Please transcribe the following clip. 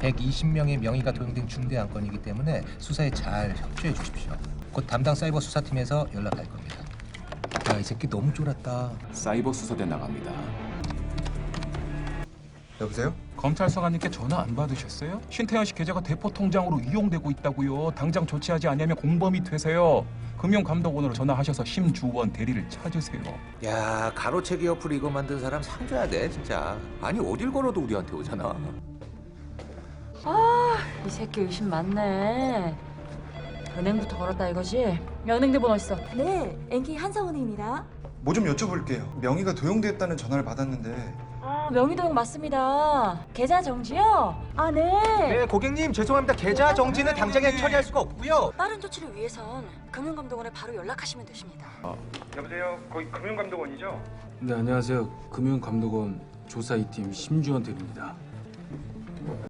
120명의 명의가 도용된 중대 안건이기 때문에 수사에 잘 협조해 주십시오. 곧 담당 사이버 수사팀에서 연락할 겁니다. 야, 이 새끼 너무 쫄았다. 사이버 수사대 나갑니다. 여보세요? 검찰 서관님께 전화 안 받으셨어요? 신태현 씨 계좌가 대포 통장으로 이용되고 있다고요. 당장 조치하지 않으면 공범이 되세요. 금융감독원으로 전화하셔서 심주원 대리를 찾으세요. 야, 가로채기 어플 이거 만든 사람 상 줘야 돼, 진짜. 아니, 어딜 걸어도 우리한테 오잖아. 이 새끼 의심 많네. 은행부터 걸었다 이거지? 야, 은행대 번호 있어. 네, NK 한사원입니다. 뭐 좀 여쭤볼게요. 명의가 도용됐다는 전화를 받았는데 아, 명의도용 맞습니다. 계좌 정지요? 아, 네. 고객님 죄송합니다. 계좌 정지는 당장에 처리할 수가 없고요. 빠른 조치를 위해선 금융감독원에 바로 연락하시면 되십니다. 여보세요. 거기 금융감독원이죠? 네 안녕하세요 금융감독원 조사 2팀 심주원 대리입니다